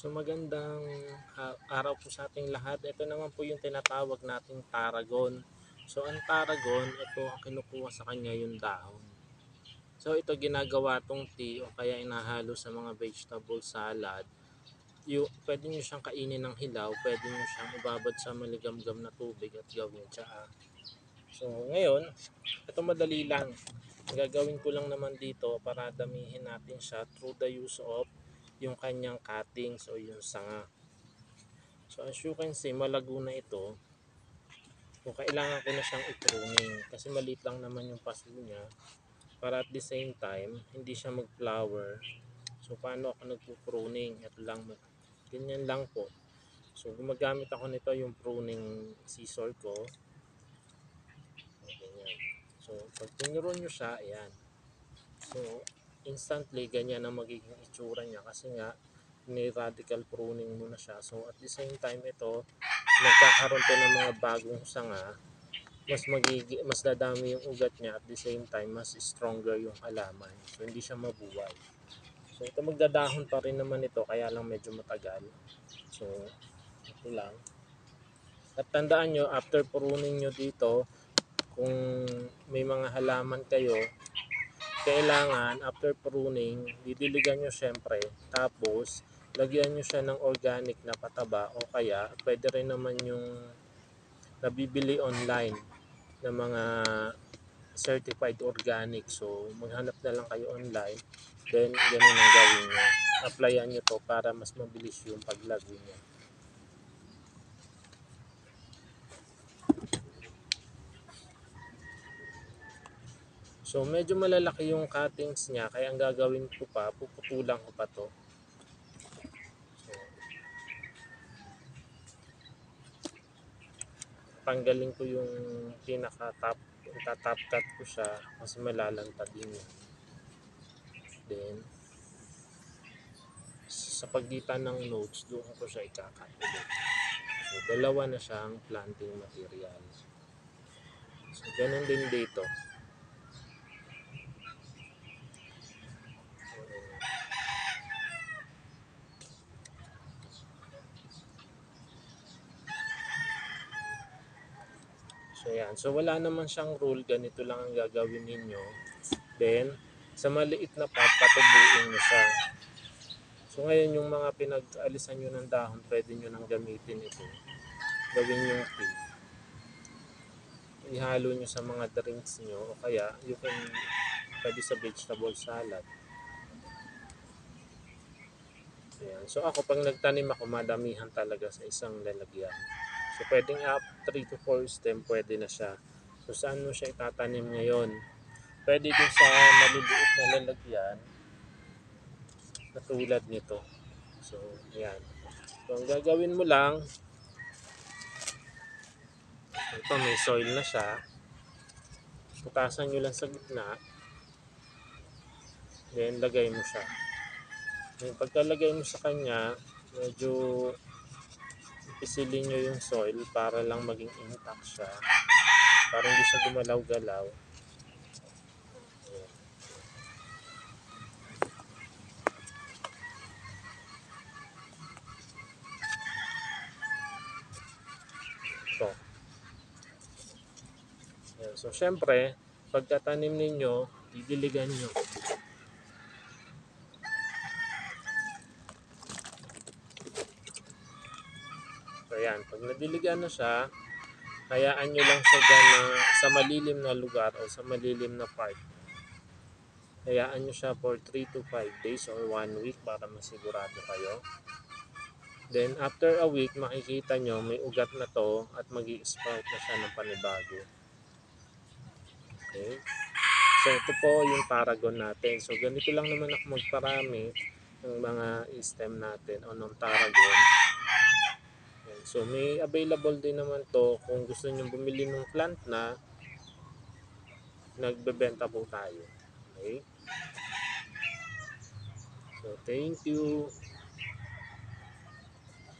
So magandang ah, araw po sa ating lahat. Ito naman po yung tinatawag nating tarragon. So ang tarragon, ito ang kinukuha sa kanya yung dahon. So ito ginagawa tong tea o kaya inahalo sa mga vegetable salad. Yung, pwede nyo siyang kainin ng hilaw, pwede nyo siyang ibabad sa maligamgam na tubig at gawin tsaa. So ngayon, ito madali lang. Ang gagawin ko lang naman dito para damihin natin siya through the use of yung kanyang cuttings o yung sanga. So as you can see, malago na ito. So kailangan ko na siyang i-pruning kasi maliit lang naman yung paso niya para at the same time, hindi siya mag-flower. So paano ako nagpo-pruning? Ito lang, ganyan lang po. So gumagamit ako nito yung pruning scissor ko. Ganyan. So pag tinuron nyo siya, ayan. So instantly ganyan ang magiging itsura niya kasi nga ni radical pruning mo na siya. So at the same time ito nagkakaroon to ng mga bagong sanga mas magigi mas dadami yung ugat niya at the same time mas stronger yung halaman. So hindi siya mabuwal. So ito magdadahon pa rin naman ito kaya lang medyo matagal. So ito lang. At tandaan nyo after pruning nyo dito kung may mga halaman kayo kailangan after pruning, didiligan nyo syempre. Tapos, lagyan nyo siya ng organic na pataba o kaya pwede rin naman yung nabibili online ng mga certified organic. So, maghanap na lang kayo online. Then, ganun ang gawin nyo. Applyan nyo to para mas mabilis yung paglago niya. So medyo malalaki yung cuttings niya kaya ang gagawin ko pa, puputulan ko pa to. So, tanggalin ko yung pinaka top, itatop cut ko siya kasi malalantad din yan. Then, sa pagitan ng nodes, doon ko siya ikakat ulit. So, dalawa na siyang planting material. So, ganun din dito. So yan. So wala naman siyang rule, ganito lang ang gagawin ninyo. Then sa maliit na pot, patubuin nyo siya. So ngayon yung mga pinag-alisan nyo ng dahon, pwede nyo nang gamitin ito. Gawin yung tea. Ihalo nyo sa mga drinks nyo o kaya you can pwede sa vegetable salad. Ayan. So ako pag nagtanim ako, madamihan talaga sa isang lalagyan. So pwedeng up 3 to 4 stem, pwede na siya. So saan mo siya itatanim ngayon? Pwede din sa maliliit na lalagyan na tulad nito. So ayan. So ang gagawin mo lang, ito may soil na siya. Putasan nyo lang sa gitna. Then lagay mo siya. Then pagkalagay mo sa kanya, medyo isilin nyo yung soil para lang maging intact siya. Para hindi siya gumalaw-galaw. Ito. Ayan. So, syempre, pagkatanim ninyo, didiligan nyo. Ayan, pag nadiligan na siya, hayaan nyo lang siya dyan na, sa malilim na lugar o sa malilim na part. Hayaan nyo siya for 3 to 5 days or 1 week para masigurado kayo. Then after a week, makikita nyo may ugat na to at mag sprout na siya ng panibago. Okay. So ito po yung paragon natin. So ganito lang naman ako magparami ng mga stem natin o ng tarragon. So may available din naman to kung gusto niyo bumili ng plant na nagbebenta po tayo. Okay? So thank you.